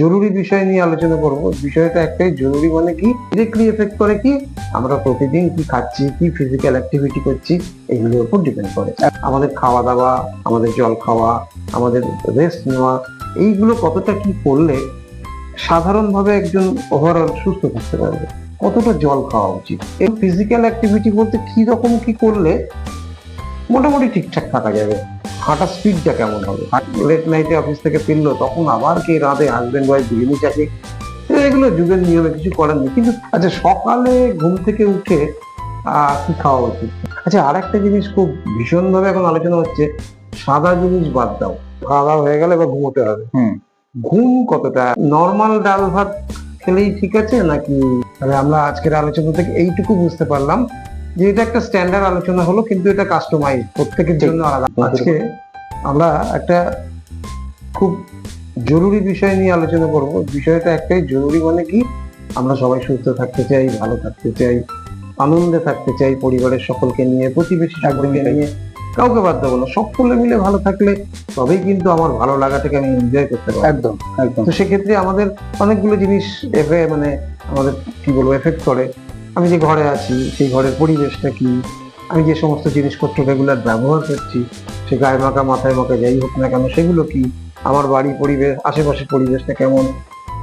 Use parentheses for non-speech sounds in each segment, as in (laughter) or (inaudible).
জরুরি বিষয় নিয়ে আলোচনা করব। বিষয়টা একটাই, জরুরি মানে কি? ডিরেক্টলি এফেক্ট করে কি? আমরা প্রতিদিন কি খাচ্ছি, কি ফিজিক্যাল অ্যাক্টিভিটি করছি, এগুলোর উপর ডিপেন্ড করে। আমাদের খাওয়া দাওয়া আমাদের জল খাওয়া, আমাদের রেস্ট নেওয়া, এইগুলো কতটা কি করলে সাধারণভাবে একজন ওভারঅল সুস্থ থাকতে পারবে? কতটা জল খাওয়া উচিত? এই ফিজিক্যাল অ্যাক্টিভিটি বলতে কি রকম কি করলে মোটামুটি ঠিকঠাক থাকা যাবে। হাঁটার স্পিডটা কেমন হবে? লেট নাইটে অফিস থেকে ফিরলো তখন আবার কে রাতে হাজবেন্ড ওয়াইফ দুজনই চাকরি। এগুলো যুগের নিয়মে কিছু করার নেই। কিন্তু আচ্ছা সকালে ঘুম থেকে উঠে কি খাওয়া উচিত? আচ্ছা আর একটা জিনিস খুব ভীষণভাবে এখন আলোচনা হচ্ছে সাদা জিনিস বাদ দাও। খাওয়া দাওয়া হয়ে গেলে এবার ঘুমোতে হবে। ঘুম কতটা? নর্মাল ডাল ভাত খেলেই ঠিক আছে নাকি? তাহলে আমরা আজকের আলোচনা থেকে এইটুকু বুঝতে পারলাম। যে এটা একটা স্ট্যান্ডার্ড আলোচনা হলো কিন্তু এটা কাস্টমাইজ প্রত্যেকের জন্য আলাদা। আজকে আমরা একটা খুব জরুরি বিষয় নিয়ে আলোচনা করব। বিষয়টা একটাই জরুরি মানে কি? আমরা সবাই সুস্থ থাকতে চাই ভালো থাকতে চাই আনন্দে থাকতে চাই পরিবারের সকলকে নিয়ে প্রতিবেশী সকলকে নিয়ে। কাউকে বাদ দেবো না সকলে মিলে ভালো থাকলে তবেই কিন্তু আমার ভালো লাগাটাকে আমি এনজয় করতে পারব। একদম একদম। তো সেক্ষেত্রে আমাদের অনেকগুলো জিনিস এফে মানে আমাদের কি বলব এফেক্ট করে। আমি যে ঘরে আছি সেই ঘরের পরিবেশটা কি? আমি যে সমস্ত জিনিসপত্র রেগুলার ব্যবহার করছি সে গায়ে মাখা মাথায় মাখা যাই হোক না কেন সেগুলো কি? আমার বাড়ি পরিবেশ আশেপাশের পরিবেশটা কেমন?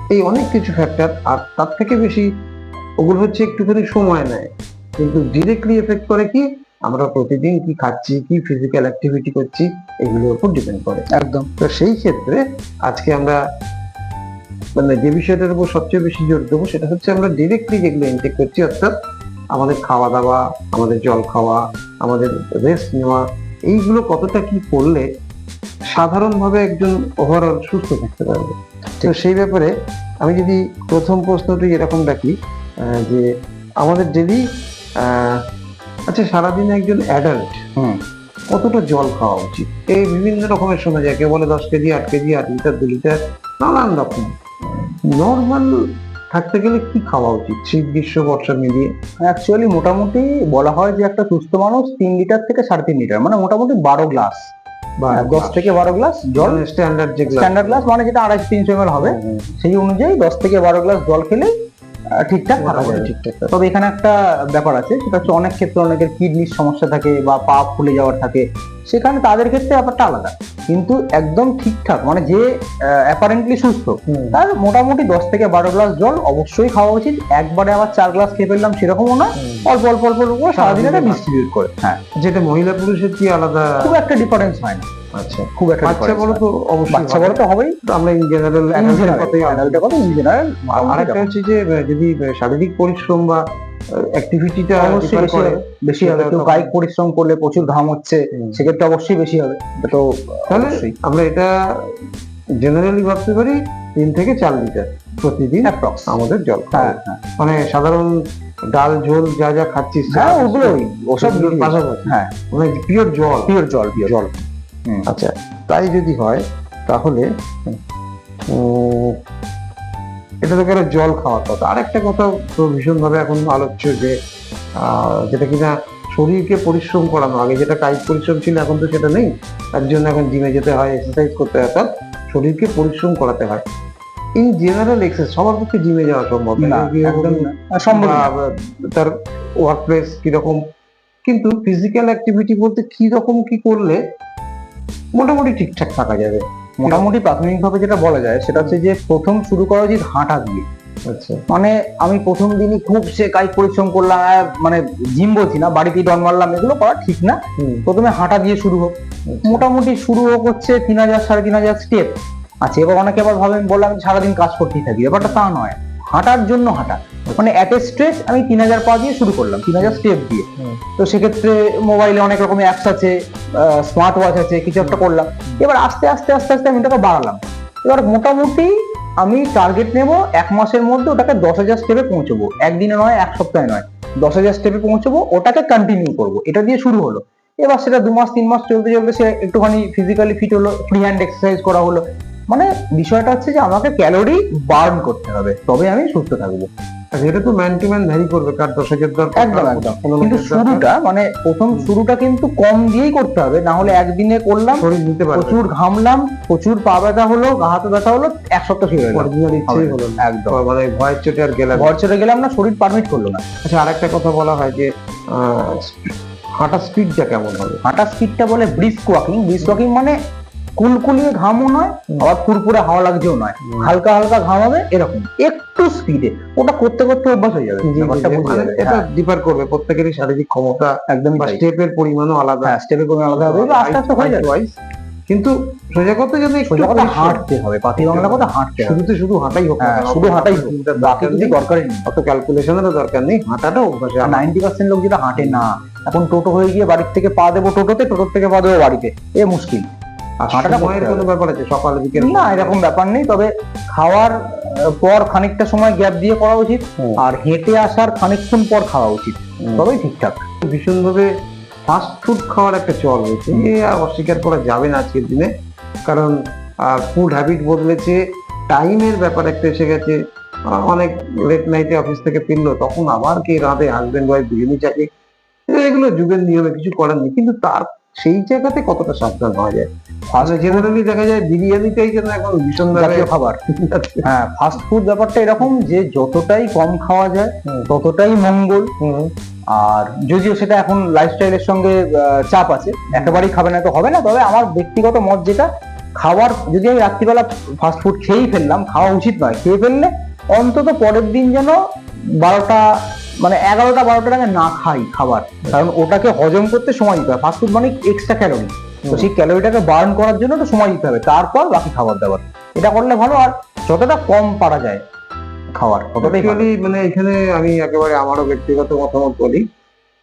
এই অনেক কিছু ফ্যাক্টর আর তার থেকে বেশি ওগুলো হচ্ছে একটুখানি সময় নেয়। কিন্তু ডিরেক্টলি এফেক্ট করে কি? আমরা প্রতিদিন কি খাচ্ছি কি ফিজিক্যাল অ্যাক্টিভিটি করছি এগুলোর উপর ডিপেন্ড করে। একদম। তো সেই ক্ষেত্রে আজকে আমরা মানে যে বিষয়টার উপর সবচেয়ে বেশি জোর দেবো সেটা হচ্ছে আমরা ডিরেক্টলি যেগুলো ইনটেক করছি অর্থাৎ আমাদের খাওয়া দাওয়া আমাদের জল খাওয়া আমাদের রেস্ট নেওয়া এইগুলো কতটা কি করলে সাধারণভাবে একজন ওভারঅল সুস্থ থাকতে পারবে? তো সেই ব্যাপারে আমি যদি প্রথম প্রশ্নটি এরকম রাখি আহ, যে আমাদের ডেলি আচ্ছা সারাদিন একজন অ্যাডাল্ট হুম। কতটা জল খাওয়া উচিত? এই বিভিন্ন রকমের শোনা যায় কেউ বলে দশ কেজি আট কেজি আট লিটার দু লিটার নানান রকম। নর্মাল থাকতে গেলে কি খাওয়া উচিত? শীত গ্রীষ্ম বর্ষা মিলিয়ে। অ্যাকচুয়ালি মোটামুটি বলা হয় যে একটা সুস্থ মানুষ তিন লিটার থেকে সাড়ে তিন লিটার মানে মোটামুটি বারো গ্লাস। বা দশ থেকে বারো গ্লাস জল। স্ট্যান্ডার্ড যে স্ট্যান্ডার্ড গ্লাস মানে যেটা আড়াইশো তিনশো এমএল হবে। সেই অনুযায়ী দশ থেকে বারো গ্লাস জল খেলে ঠিকঠাক থাকা যাবে ঠিকঠাক তবে এখানে একটা ব্যাপার আছে সেটা হচ্ছে অনেক ক্ষেত্রে অনেকের কিডনির সমস্যা থাকে বা পা ফুলে যাওয়ার থাকে সেখানে তাদের ক্ষেত্রে ব্যাপারটা আলাদা। কিন্তু একদম ঠিকঠাক মানে যে অ্যাপারেন্টলি সুস্থ। তার মোটামুটি দশ থেকে বারো গ্লাস জল অবশ্যই খাওয়া উচিত। একবারে আবার চার গ্লাস খেয়ে ফেললাম সেরকমও না। অল্প অল্প অল্প অল্প করে সারাদিন এটা ডিস্ট্রিবিউট করে হ্যাঁ। যেটা মহিলা পুরুষের কি আলাদা? খুব একটা ডিফারেন্স হয় না। আচ্ছা। খুব একটা বাচ্চা হয় তো অবশ্যই বাচ্চা বড় তো হবেই। তো আমরা ইন জেনারেল কথাই অ্যাডাল্টের কথা ইন জেনারেল আর একটা হচ্ছে যে যদি শারীরিক পরিশ্রম বা অ্যাক্টিভিটিটা অবশ্যই বেশি হবে। বেশি হবে কেউ কায়িক পরিশ্রম করলে প্রচুর ঘাম হচ্ছে সেক্ষেত্রে অবশ্যই বেশি হবে। তো তাহলে আমরা এটা জেনারেলি ভাবতে পারি তিন থেকে চার লিটার প্রতিদিন অ্যাপ্রক্স আমাদের জল হ্যাঁ হ্যাঁ। মানে সাধারণ ডাল ঝোল যা যা খাচ্ছিস হ্যাঁ ওগুলোই। ওসব পাশাপাশি। হ্যাঁ। মানে পিওর জল। পিওর জল পিওর জল। আচ্ছা তাই যদি হয় তাহলে এটা তো গেল জল খাওয়ার কথা। আর একটা কথা তো ভীষণ ভাবে এখন আলোচ্য যে যেটা কিনা শরীরকে পরিশ্রম করানো। আগে যেটা কায়িক পরিশ্রম ছিল এখন তো সেটা নেই। তার জন্য এখন জিমে যেতে হয় এক্সারসাইজ করতে হয় অর্থাৎ শরীরকে পরিশ্রম করাতে হয়। ইন জেনারেল এক্সারসাইজ সবার পক্ষে জিমে যাওয়া সম্ভব না। সম্ভব তার ওয়ার্ক প্লেস কীরকম? কিন্তু ফিজিক্যাল অ্যাক্টিভিটি বলতে কি রকম কি করলে মোটামুটি ঠিকঠাক থাকা যাবে। মোটামুটি প্রাথমিকভাবে যেটা বলা যায় সেটা হচ্ছে যে প্রথম শুরু করা উচিত হাঁটা দিয়ে। আচ্ছা। মানে আমি প্রথম দিনই খুব সে কায়িক পরিশ্রম করলাম মানে জিম বলছি না বাড়িতেই ডন মারলাম এগুলো করা ঠিক না। প্রথমে হাঁটা দিয়ে শুরু হোক। আচ্ছা। মোটামুটি শুরু হোক হচ্ছে তিন হাজার সাড়ে তিন হাজার স্টেপ আচ্ছা এবার অনেকে আবার ভাবেন বললাম সারাদিন কাজ করতেই থাকি। ব্যাপারটা তা নয়। হাঁটার জন্য হাঁটা। মানে এট এ স্ট্রেচ আমি তিন হাজার পা দিয়ে শুরু করলাম তিন হাজার স্টেপ দিয়ে। তো সেক্ষেত্রে মোবাইলে অনেক রকম অ্যাপস আছে স্মার্ট ওয়াচ আছে কিছু একটা করলাম। এবার আস্তে আস্তে আস্তে আস্তে আমি ওটাকে বাড়ালাম। এবার মোটামুটি আমি টার্গেট নেব এক মাসের মধ্যে ওটাকে দশ হাজার স্টেপে পৌঁছবো। একদিনে নয় এক সপ্তাহে নয়। দশ হাজার স্টেপে পৌঁছবো ওটাকে কন্টিনিউ করব। এটা দিয়ে শুরু হলো। এবার সেটা দু মাস তিন মাস চলতে চলতে সে একটুখানি ফিজিক্যালি ফিট হলো ফ্রি হ্যান্ড এক্সারসাইজ করা হলো। মানে বিষয়টা হচ্ছে যে আমাকে ক্যালোরি বার্ন করতে হবে তবে আমি সুস্থ থাকব। আচ্ছা এটা তো ম্যান টু ম্যান ভ্যারি করবে কার দশকের দরকার একদম একদম। কিন্তু শুরুটা মানে প্রথম শুরুটা কিন্তু কম দিয়েই করতে হবে না হলে একদিনে করলাম প্রচুর ঘামলাম প্রচুর পা ব্যথা হলো গা হাতে ব্যথা হলো এক সপ্তাহ শুরু হলো একদম। মানে ভয়ের চোটে আর গেলাম ঘর ছেড়ে গেলাম না শরীর পারমিট করল না। আচ্ছা আরেকটা কথা বলা হয় যে হাঁটার স্পিডটা কেমন হবে? হাঁটা স্পিডটা বলে ব্রিস্ক ওয়াকিং ব্রিস্ক ওয়াকিং মানে কুলকুলিয়ে ঘামও নয় আবার ফুরফুরে হাওয়া লাগছেও নয়। হালকা হালকা ঘাম হবে এরকম। একটু স্পিডে ওটা করতে করতে অভ্যাস হয়ে যাবে। এটা হ্যাঁ, ডিফার করবে। প্রত্যেকেরই শারীরিক ক্ষমতা তাই স্টেপের পরিমাণও আলাদা। হ্যাঁ স্টেপের কোনো আলাদা। হবে আস্তে আস্তে হয়ে যাবে। কিন্তু সোজা কথা যদি সোজা কথা হাঁটতে হবে। পাতি বাংলা কথা হাঁটতে শুধু শুরুতে শুধু হাঁটাই হোক হ্যাঁ শুধু হাঁটাই হোক। বাকি কিছু দরকারই নেই। অত ক্যালকুলেশনেরও দরকার নেই। হাঁটাটা অভ্যাসে। নাইনটি পার্সেন্ট লোক যেটা হাঁটে না এখন টোটো হয়ে গিয়ে বাড়ির থেকে পা দেবো টোটোতে টোটোর থেকে পা দেবো বাড়িতে। এ মুশকিল। হাঁটাটা সময়ের করতে কোনো ব্যাপার আছে সকাল বিকেল? না এরকম ব্যাপার নেই তবে খাওয়ার পর খানিকটা সময় গ্যাপ দিয়ে করা উচিত আর হেঁটে আসার খানিকক্ষণ পর খাওয়া উচিত তবেই ঠিকঠাক। ভীষণভাবে ফাস্ট ফুড খাওয়ার একটা চল হয়েছে এ আর অস্বীকার করা যাবে না আজকের দিনে কারণ ফুড হ্যাবিট বদলেছে টাইমের ব্যাপার একটা এসে গেছে অনেক লেট নাইটে অফিস থেকে ফিরলো তখন আবার কে রাতে হাজবেন্ড ওয়াইফ বিরিয়ানি চাকে এগুলো যুগের নিয়মে কিছু করার নেই কিন্তু তার সেই জায়গাতে কতটা সাবধান হওয়া যায়? ফার্স্ট জেনারেলি দেখা যায় বিরিয়ানিটাই যেন এখন ভীষণভাবে জাতীয় খাবার। হ্যাঁ ফাস্ট ফুড ব্যাপারটা এরকম যে যতটাই কম খাওয়া যায় ততটাই মঙ্গল। আর যদিও সেটা এখন লাইফস্টাইলের সঙ্গে চাপ আছে একেবারেই খাবে না তো হবে না তবে আমার ব্যক্তিগত মত যেটা খাবার যদি আমি রাত্রিবেলা ফাস্ট ফুড খেয়েই ফেললাম খাওয়া উচিত নয়। খেয়ে ফেললে অন্তত পরের দিন যেন বারোটা মানে এগারোটা বারোটা আগে না খাই খাবার। কারণ ওটাকে হজম করতে সময় দিতে হয়। ফাস্ট ফুড মানে এক্সট্রা ক্যালোরি তো সেই ক্যালোরিটাকে বার্ন করার জন্য তো সময় দিতে হবে। তারপর বাকি খাবার দাবার। এটা করলে ভালো আর যতটা কম পারা যায় খাওয়ার ততটাই মানে এখানে আমি একেবারে আমারও ব্যক্তিগত মতামত বলি।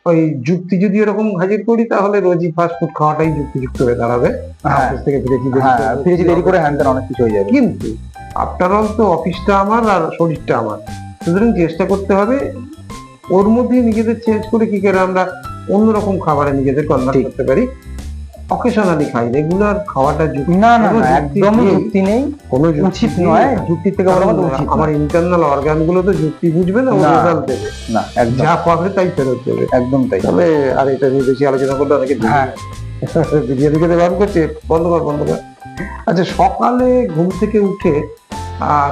ওই যুক্তি যদি এরকম হাজির করি তাহলে রোজই ফাস্ট ফুড খাওয়াটাই যুক্তিযুক্ত হয়ে দাঁড়াবে। হ্যাঁ। অফিস থেকে ফিরেছি হ্যাঁ ফিরেছি দেরি করে হ্যান অনেক কিছু হয়ে যাবে। কিন্তু আফটার অল তো অফিসটা আমার আর শরীরটা আমার। সুতরাং চেষ্টা করতে হবে ওর মধ্যে নিজেদের চেঞ্জ করে কি করে আমরা অন্যরকম খাবারে নিজেদের কনভার্ট করতে পারি। অকেশনালি খাই রেগুলার খাওয়াটা যুক্তি না না যুক্তি একদমই নেই। যুক্তি নেই। কোনো যুক্তি উচিত নয় যুক্তির থেকে বড় উচিত আমার ইন্টারনাল অর্গানগুলো তো যুক্তি বুঝবে না। রেজাল্ট দেবে। না একদম। যা পাবে তাই ফেরত দেবে। একদম তাই। তবে আর এটা নিয়ে বেশি আলোচনা করলে অনেকে হ্যাঁ। (laughs) বিরিয়ানি খেতে বারণ করছে? বন্ধ কর বন্ধ কর। আচ্ছা সকালে ঘুম থেকে উঠে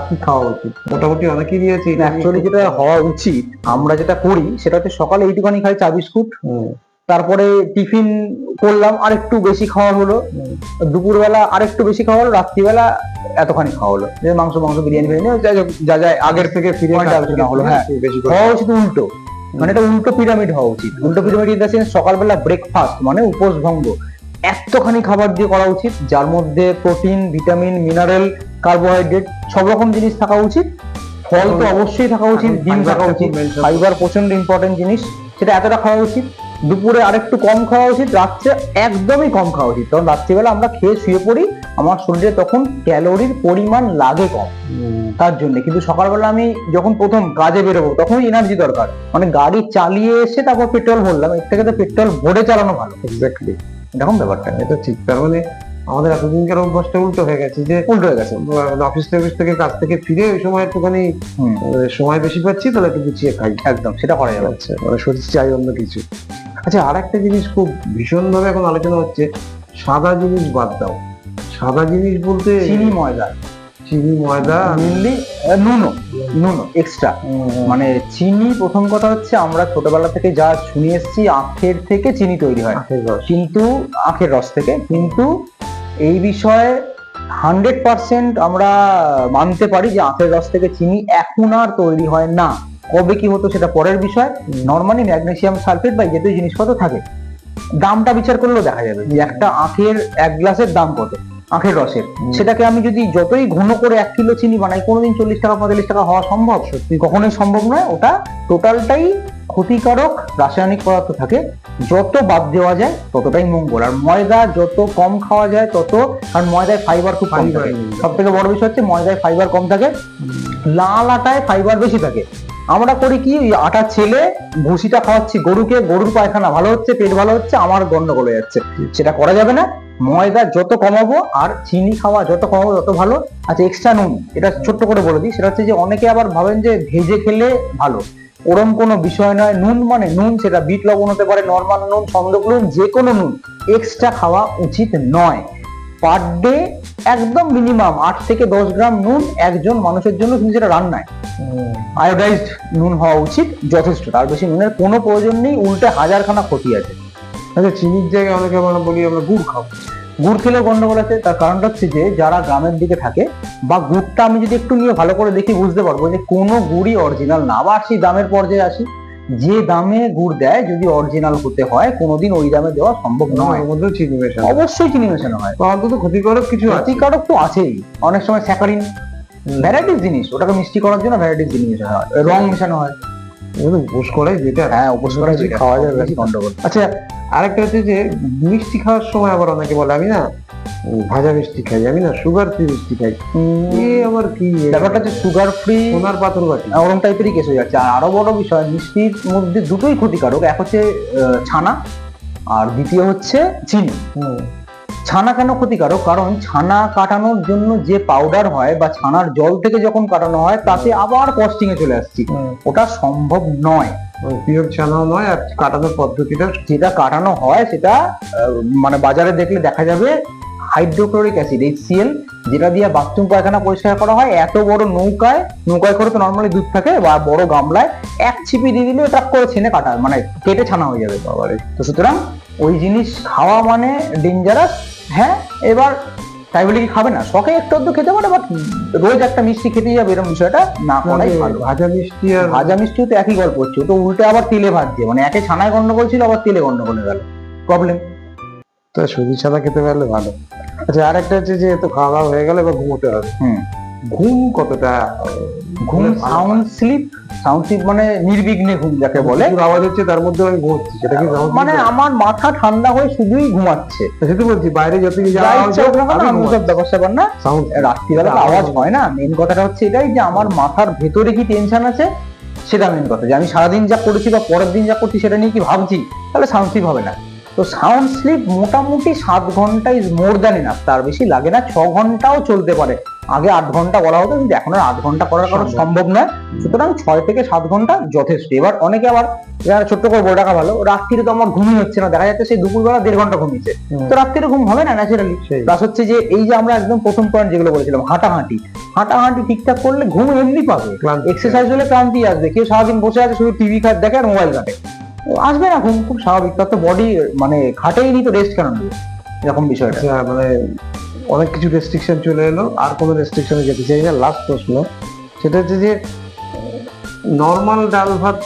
কি খাওয়া উচিত? মোটামুটি অনেকেরই আছে অ্যাকচুয়ালি যেটা হওয়া উচিত আমরা যেটা করি সেটা হচ্ছে সকালে এইটুখানি খাই চা বিস্কুট। তারপরে টিফিন করলাম আর একটু বেশি খাওয়া হলো। দুপুরবেলা আর একটু বেশি খাওয়া হলো রাত্রিবেলা এতখানি খাওয়া হলো। যে মাংস মাংস বিরিয়ানি বিরিয়ানি যা যা- আগের থেকে ফিরে আলোচনা হলো, হ্যাঁ। হওয়া উচিত উল্টো। মানে এটা উল্টো পিরামিড হওয়া উচিত। উল্টো পিরামিড ইন দ্য সেন্স সকালবেলা ব্রেকফাস্ট মানে উপোস ভঙ্গ এতখানি খাবার দিয়ে করা উচিত যার মধ্যে প্রোটিন ভিটামিন মিনারেল কার্বোহাইড্রেট সব রকম জিনিস থাকা উচিত। ফল তো অবশ্যই থাকা উচিত ডিম থাকা উচিত। ফাইবার প্রচণ্ড ইম্পর্টেন্ট জিনিস। সেটা এতটা খাওয়া উচিত দুপুরে আরেকটু কম খাওয়া উচিত রাত্রে একদমই কম খাওয়া উচিত। কারণ রাত্রিবেলা আমরা খেয়ে শুয়ে পড়ি আমার শরীরে তখন ক্যালোরির পরিমাণ লাগে কম। তার জন্য। কিন্তু সকালবেলা আমি যখন প্রথম কাজে বেরোবো তখন এনার্জি দরকার। মানে গাড়ি চালিয়ে এসে তারপর পেট্রোল ভরলাম এর থেকে তো পেট্রোল ভরে চালানো ভালো। Exactly. এরকম ব্যাপারটা। এটা ঠিক। তার মানে আমাদের এতদিনকার অভ্যাসটা উল্টো হয়ে গেছে যে উল্টো হয়ে গেছে। অফিস অফিস থেকে কাজ থেকে ফিরে ওই সময় একটুখানি সময় বেশি পাচ্ছি তাহলে একটু গুছিয়ে খাই। একদম সেটা করা যাবে। আচ্ছা মানে শরীর চাই অন্য কিছু। আচ্ছা আর একটা জিনিস খুব ভীষণ ভাবে এখন আলোচনা হচ্ছে সাদা জিনিস বাদ দাও। সাদা জিনিস বলতে চিনি ময়দা। চিনি ময়দা। মেনলি নুনো নুনো এক্সট্রা মানে চিনি প্রথম কথা হচ্ছে আমরা ছোটবেলা থেকে যা শুনে এসেছি আখের থেকে চিনি তৈরি হয়। কিন্তু আখের রস থেকে। কিন্তু এই বিষয়ে হান্ড্রেড পার্সেন্ট আমরা মানতে পারি যে আখের রস থেকে চিনি এখন আর তৈরি হয় না। কবে কি হতো সেটা পরের বিষয়। নর্মালি ম্যাগনেসিয়াম সালফেট বা এই জিনিসপত্র থাকে। দামটা বিচার করলেও দেখা যাবে যে একটা আখের এক গ্লাসের দাম কত আখের রসের। সেটাকে আমি যদি যতই ঘন করে এক কিলো চিনি বানাই কোনোদিন চল্লিশ টাকা পঁয়তাল্লিশ টাকা হওয়া সম্ভব। সত্যি। কখনোই সম্ভব নয়। ওটা টোটালটাই ক্ষতিকারক রাসায়নিক পদার্থ থাকে। যত বাদ দেওয়া যায় ততটাই মঙ্গল। আর ময়দা যত কম খাওয়া যায় তত কারণ ময়দায় ফাইবার খুব কম থাকে। সব থেকে বড় বিষয় হচ্ছে ময়দায় ফাইবার কম থাকে। লাল আটায় ফাইবার বেশি থাকে। আমরা করি কি, ওই আটা ছেলে ভুসিটা খাওয়াচ্ছি, গরুকে, গরুর পায়খানা ভালো হচ্ছে, পেট ভালো হচ্ছে, আমার গন্ডগোল হয়ে যাচ্ছে। সেটা করা যাবে না। ময়দা যত কমাবো আর চিনি খাওয়া যত কমাবো তত ভালো। আচ্ছা এক্সট্রা নুন, এটা ছোট্ট করে বলে দিই। সেটা হচ্ছে যে, অনেকে আবার ভাবেন যে, ভেজে খেলে ভালো। ওরম কোনো বিষয় নয়। নুন মানে নুন, সেটা বিট লবণ হতে পারে নর্মাল নুন, সন্দক নুন, যে কোনো নুন। এক্সট্রা খাওয়া উচিত নয়। পার ডে একদম মিনিমাম আট থেকে দশ গ্রাম নুন একজন মানুষের জন্য কিন্তু সেটা রান্নায়। আয়োডাইজড নুন হওয়া উচিত যথেষ্ট। তার বেশি নুনের কোনো প্রয়োজন নেই উল্টে হাজারখানা ক্ষতি আছে। আচ্ছা চিনির জায়গায় অনেকে আমরা বলি আমরা গুড় খাব। গুড় খেলে গন্ডগোল আছে তার কারণটা হচ্ছে যে যারা গ্রামের দিকে থাকে বা গুড়টা আমি যদি একটু নিয়ে ভালো করে দেখি বুঝতে পারব যে কোনো গুড়ই অরিজিনাল না। আবার সেই দামের পর্যায়ে আসি। যে দামে গুড় দেয় যদি অরিজিনাল হতে হয় কোনোদিন ওই দামে দেওয়া সম্ভব নয়। ওর মধ্যেও চিনি মেশানো। অবশ্যই চিনি মেশানো হয়। অন্তত ক্ষতিকারক কিছু ক্ষতিকারক তো আছেই। অনেক সময় স্যাকারিন ভ্যারাইটিস জিনিস ওটাকে মিষ্টি করার জন্য ভ্যারাইটিস জিনিস হয়। রং মেশানো হয়। উপোস হ্যাঁ উপোস করা খাওয়া যাবে। গন্ডগোল। আচ্ছা আরেকটা হচ্ছে যে মিষ্টি খাওয়ার সময় আবার অনেকে বলে আমি না ভাজা মিষ্টি খাই আমি না সুগার ফ্রি মিষ্টি খাই। এ আবার কি? ব্যাপারটা হচ্ছে সুগার ফ্রি সোনার পাথর বাটি। ওরম টাইপেরই কেস হয়ে যাচ্ছে। আর আরও বড় বিষয় মিষ্টির মধ্যে দুটোই ক্ষতিকারক। এক হচ্ছে ছানা আর দ্বিতীয় হচ্ছে চিনি। ছানা কেন ক্ষতিকারক? কারণ ছানা কাটানোর জন্য যে পাউডার হয় বা ছানার জল থেকে যখন কাটানো হয় তাতে আবার কস্টিং এ চলে আসছি। ওটা সম্ভব নয়। পিওর ছানাও নয় আর কাটানোর পদ্ধতিটা যেটা কাটানো হয় সেটা মানে বাজারে দেখলে দেখা যাবে হাইড্রোক্লোরিক অ্যাসিড এইচসিএল যেটা দিয়ে বাথরুম পায়খানা পরিষ্কার করা হয়। এত বড় নৌকায় নৌকায় করে তো নর্মালি দুধ থাকে বা বড় গামলায় এক ছিপি দিয়ে দিলে ট্রাক করে ছেনে কাটা মানে কেটে ছানা হয়ে যাবে বাবারে। তো সুতরাং ওই জিনিস খাওয়া মানে ডেঞ্জারাস হ্যাঁ? এবার তাই বলে কি খাবে না। শখে একটু আধটু খেতে পারে বাট রোজ একটা মিষ্টি খেতে যাবে এরকম বিষয়টা না করাই ভালো। ভাজা মিষ্টি আর ভাজা মিষ্টিও তো একই গল্প হচ্ছে তো উল্টে আবার তেলে ভাজছে মানে একে ছানায় গন্ডগোল ছিল আবার তেলে গন্ডগোল হয়ে গেল। প্রবলেম তো সুজি ছানা খেতে পারলে ভালো। আচ্ছা আরেকটা হচ্ছে যে তো খাওয়া দাওয়া হয়ে গেলে এবার ঘুমোতে হবে। ঘুম কতটা? ঘুম সাউন্ড স্লিপ সাউন্ড স্লিপ মানে নির্বিঘ্নে ঘুম যাকে বলে। আওয়াজ হচ্ছে তার মধ্যে আমি ঘুমোচ্ছি সেটা কি মানে আমার মাথা ঠান্ডা হয়ে শুধুই ঘুমাচ্ছে। সেটা বলছি বাইরে যত না কেন, আমি ওসব ব্যাপার না। রাত্রিবেলা আওয়াজ হয় না। মেন কথাটা হচ্ছে এটাই যে আমার মাথার ভেতরে কি টেনশন আছে সেটা মেন কথা। যে আমি সারাদিন যা করেছি বা পরের দিন যা করছি সেটা নিয়ে কি ভাবছি? তাহলে সাউন্ড স্লিপ হবে না। তো সাউন্ড স্লিপ মোটামুটি সাত ঘণ্টা ইজ মোর দ্যান এনাফ তার বেশি লাগে না ছ ঘন্টাও চলতে পারে। আগে আট ঘণ্টা বলা হতো কিন্তু এখন আর আট ঘণ্টা করার কারণ সম্ভব। নয়। সুতরাং ছয় থেকে সাত ঘণ্টা যথেষ্ট। এবার অনেকে আবার যারা ছোট্ট করে বলে রাখা ভালো রাত্রিরে তো আমার ঘুমই হচ্ছে না। দেখা যাচ্ছে সেই দুপুরবেলা দেড় ঘণ্টা ঘুমিয়েছে। তো রাত্রিরে ঘুম হবে না ন্যাচারালি। প্লাস হচ্ছে যে এই যে আমরা একদম প্রথম পয়েন্ট যেগুলো বলেছিলাম হাঁটাহাঁটি। হাঁটাহাঁটি ঠিকঠাক করলে ঘুম এমনি পাবে। এক্সারসাইজ হলে ক্লান্তি আসবে। কেউ সারাদিন বসে আছে শুধু টিভি খাট দেখে আর মোবাইল ঘাটে। আসবে না ঘুম খুব স্বাভাবিক। তার তো বডি মানে ঘাটেই নি তো রেস্ট কেন নেবে এরকম বিষয়টা। আচ্ছা মানে অনেক কিছু রেস্ট্রিকশন চলে এলো আর কোনো রেস্ট্রিকশনে যেতে চাই না। লাস্ট প্রশ্ন সেটা হচ্ছে যে নর্মাল ডাল ভাত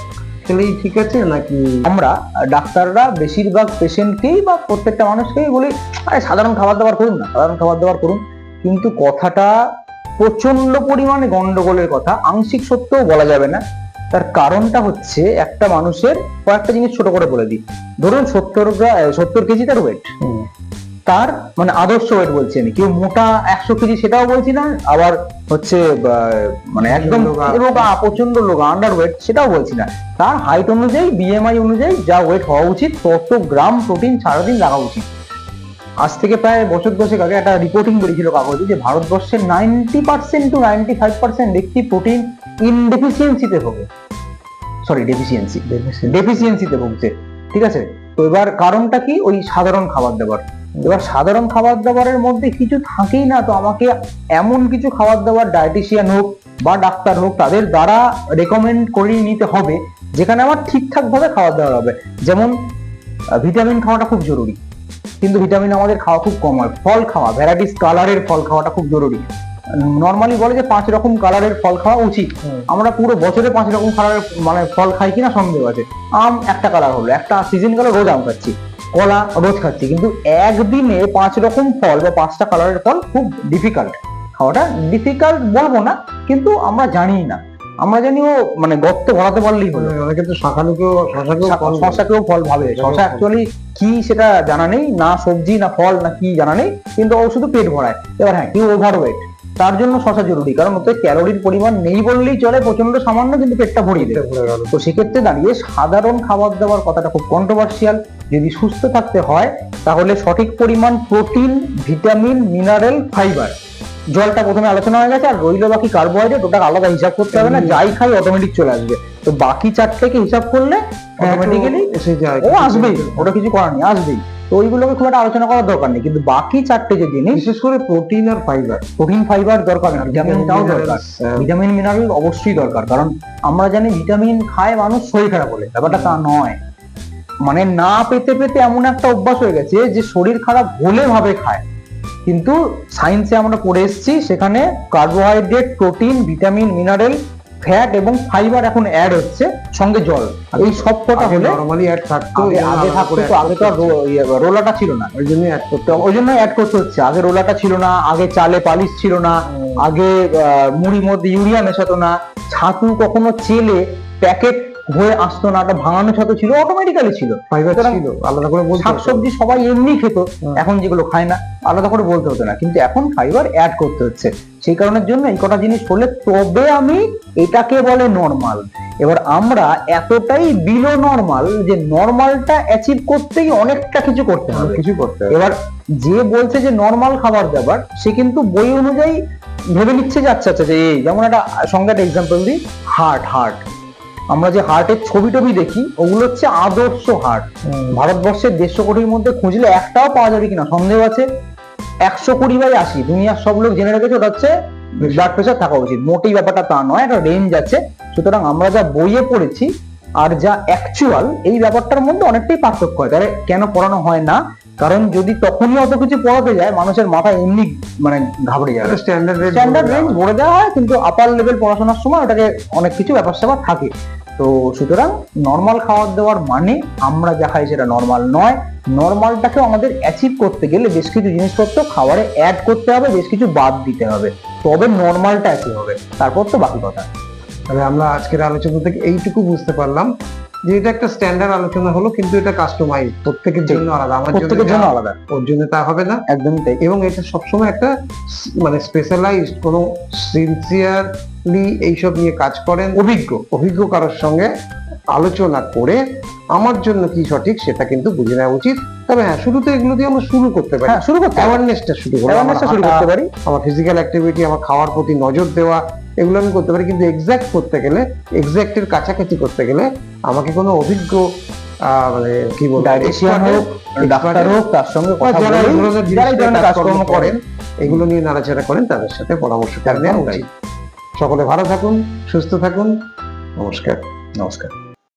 খেলেই ঠিক আছে নাকি? আমরা ডাক্তাররা বেশিরভাগ পেশেন্টকেই বা প্রত্যেকটা মানুষকেই বলি আরে সাধারণ খাবার দাবার করুন না সাধারণ খাবার দাবার করুন। কিন্তু কথাটা প্রচণ্ড পরিমাণে গন্ডগোলের কথা আংশিক সত্যও বলা যাবে না। তার কারণটা হচ্ছে একটা মানুষের কয়েকটা জিনিস ছোট করে বলে দিই। ধরুন সত্তর সত্তর কেজি তার ওয়েট তার মানে আদর্শ ওয়েট বলছি আমি। কেউ মোটা একশো কেজি সেটাও বলছি না আবার হচ্ছে মানে একদম রোগা। প্রচণ্ড রোগা আন্ডার ওয়েট সেটাও বলছি না। তার হাইট অনুযায়ী বিএমআই অনুযায়ী যা ওয়েট হওয়া উচিত তত গ্রাম প্রোটিন সারাদিন লাগা উচিত। আজ থেকে প্রায় বছর দশেক আগে একটা রিপোর্টিং বেরিয়েছিল কাগজে যে ভারতবর্ষের ninety percent to ninety five percent ব্যক্তি প্রোটিন ইনডেফিসিয়েন্সিতে ভোগে। সরি ডেফিসিয়েন্সি ডেফিসিয়েন্সিতে ভুগছে। ঠিক আছে? তো এবার কারণটা কি? ওই সাধারণ খাবার দাবার। এবার সাধারণ খাবার দাবারের মধ্যে কিছু থাকেই না, তো আমাকে এমন কিছু খাবার দাবার ডায়েটিশিয়ান হোক বা ডাক্তার হোক, তাদের দ্বারা রেকমেন্ড করিয়ে নিতে হবে, যেখানে আমার ঠিকঠাক ভাবে খাবার দাবার হবে। যেমন ভিটামিন খাওয়াটা খুব জরুরি। কিন্তু ভিটামিন আমাদের খাওয়া খুব কম হয়। ফল খাওয়া ভ্যারাইটিস কালারের ফল খাওয়াটা খুব জরুরি। নর্মালি বলে যে পাঁচ রকম কালারের ফল খাওয়া উচিত। আমরা পুরো বছরে পাঁচ রকম কালারের মানে ফল খাই কিনা সন্দেহ আছে। আম একটা কালার হলো একটা সিজন গেল রোজ আম খাচ্ছি কলা রোজ খাচ্ছি কিন্তু একদিনে পাঁচ রকম ফল বা পাঁচটা কালারের ফল খুব ডিফিকাল্ট খাওয়াটা ডিফিকাল্ট বলব না কিন্তু আমরা জানি না। আমরা জানি ও মানে গর্ত ভরাতে পারলেই হলো। অনেকে তো শাঁখালুকেও শশাকেও ফল ভাবে। শশা অ্যাকচুয়ালি কি সেটা জানা নেই না সবজি না ফল না কি জানা নেই কিন্তু ও শুধু পেট ভরায়। এবার হ্যাঁ কেউ ওভারওয়েট তার জন্য শশা জরুরি কারণ ওতে ক্যালোরির পরিমাণ নেই বললেই চলে প্রচণ্ড সামান্য কিন্তু পেটটা ভরিয়ে দেবে। তো সেক্ষেত্রে দাঁড়িয়ে সাধারণ খাবার দাবার কথাটা খুব কন্ট্রোভার্সিয়াল যদি সুস্থ থাকতে হয় তাহলে সঠিক পরিমাণ প্রোটিন ভিটামিন মিনারেল ফাইবার। জলটা প্রথমে আলোচনা হয়ে গেছে আর রইল বাকি কার্বোহাইড্রেট ওটা আলাদা হিসাব করতে হবে না যাই খাই অটোমেটিক চলে আসবে। তো বাকি চারটেকে হিসাব করলে অটোমেটিক্যালি এসে যায় ও আসবেই ওটা কিছু করার নেই আসবেই। তো ওইগুলোকে খুব একটা আলোচনা করার দরকার নেই। কিন্তু বাকি চারটে যে জিনিস বিশেষ করে প্রোটিন আর ফাইবার। প্রোটিন ফাইবার দরকার না ভিটামিনটাও দরকার। ভিটামিন মিনারেল অবশ্যই দরকার। কারণ আমরা জানি ভিটামিন খায় মানুষ শরীর খারাপ হলে। ব্যাপারটা তা নয়। মানে না পেতে পেতে এমন একটা অভ্যাস হয়ে গেছে যে শরীর খারাপ হলে ভাবে খায়। কিন্তু সায়েন্সে আমরা পড়ে এসেছি সেখানে carbohydrate protein vitamin mineral fat এবং ফাইবার এখন অ্যাড হচ্ছে সঙ্গে জল। এই সব কটা হলে নরমালি অ্যাড থাকতো আগে থাকতো তো আগে তো ইয়ে, রোলাটা ছিল না। ওই জন্যই অ্যাড করতে ওই জন্য অ্যাড করতে হচ্ছে। আগে রোলাটা ছিল না আগে চালে পালিশ ছিল না আগে মুড়ির মধ্যে ইউরিয়া মেশাতো না। ছাতু কখনো চেলে প্যাকেট হয়ে আসতো না একটা ভাঙানো ছাতু ছিল অটোমেটিক্যালি ছিল। ছিল আলাদা করে বলতে। শাকসবজি সবাই এমনি খেত এখন যেগুলো খায় না আলাদা করে বলতে হতো না। কিন্তু এখন ফাইবার অ্যাড করতে হচ্ছে। সেই কারণের জন্য এই কটা জিনিস হলে তবে আমি এটাকে বলে নর্মাল এবার আমরা এতটাই বিলো নর্মাল যে নর্মালটা অ্যাচিভ করতেই অনেকটা কিছু করতে অনেক হবে। কিছু করতে হবে। এবার যে বলছে যে নর্মাল খাবার দাবার সে কিন্তু বই অনুযায়ী ভেবে নিচ্ছে যে আচ্ছা আচ্ছা যে এই যেমন একটা সঙ্গে একটা এক্সাম্পল দিই হার্ট হার্ট আমরা যে হার্টের ছবি টবি দেখি ওগুলো হচ্ছে আদর্শ হার্ট। ভারতবর্ষের দেড়শো কোটির মধ্যে খুঁজলে একটাও পাওয়া যাবে কিনা সন্দেহ আছে? একশো কুড়ি বাই আশি দুনিয়ার সব লোক জেনে রেখেছে ওটা হচ্ছে ব্লাড প্রেশার থাকা উচিত। মোটেই ব্যাপারটা তা নয় একটা রেঞ্জ আছে। সুতরাং আমরা যা বইয়ে পড়েছি আর যা অ্যাকচুয়াল এই ব্যাপারটার মধ্যে অনেকটাই পার্থক্য হয়। তাহলে কেন পড়ানো হয় না? কারণ যদি তখনই অত কিছু পড়াতে যায় মানুষের মাথা এমনি মানে ঘাবড়ে যাবে। স্ট্যান্ডার্ড রেট স্ট্যান্ডার্ড রেঞ্জ বলে দেওয়া হয়। কিন্তু আপার লেভেল পড়াশোনার সময় ওটাকে অনেক কিছু ব্যাপার স্যাপার থাকে। তো সুতরাং নর্মাল খাবার দাবার মানে আমরা যা খাই সেটা নর্মাল নয়। নর্মালটাকে আমাদের অ্যাচিভ করতে গেলে বেশ কিছু জিনিসপত্র খাবারে অ্যাড করতে হবে বেশ কিছু বাদ দিতে হবে। তবে নর্মালটা অ্যাচিভ হবে? তারপর তো বাকি কথা। তবে আমরা আজকের আলোচনা থেকে এইটুকু বুঝতে পারলাম। যে এটা একটা স্ট্যান্ডার্ড আলোচনা হলো কিন্তু এটা কাস্টমাইজ প্রত্যেকের জন্য আলাদা। আমার প্রত্যেকের জন্য আলাদা। ওর জন্য তা হবে না। একদমই তাই। এবং এটা সবসময় একটা মানে স্পেশালাইজড কোনো সিনসিয়ারলি এইসব নিয়ে কাজ করেন। অভিজ্ঞ। অভিজ্ঞ কারোর সঙ্গে আলোচনা করে আমার জন্য কি সঠিক সেটা কিন্তু বুঝে নেওয়া উচিত। তবে হ্যাঁ শুরুতে এগুলো দিয়ে আমরা শুরু করতে পারি। শুরু করতে অ্যাওয়ারনেসটা শুরু অ্যাওয়ারনেসটা শুরু করতে পারি। আমার ফিজিক্যাল অ্যাক্টিভিটি আমার খাওয়ার প্রতি নজর দেওয়া এগুলো আমি করতে পারি কিন্তু এক্সাক্ট করতে গেলে এক্স্যাক্টের কাছাকাছি করতে গেলে আমাকে কোনো অভিজ্ঞ মানে কি বলব ডায়েটিশিয়ান হোক ডাক্তার হোক তার সঙ্গে কথা যারা এই ধরনের কাজকর্ম করেন এগুলো নিয়ে নাড়াচাড়া করেন তাদের সাথে পরামর্শ করে নেওয়া উচিত। সকলে ভালো থাকুন সুস্থ থাকুন নমস্কার। নমস্কার।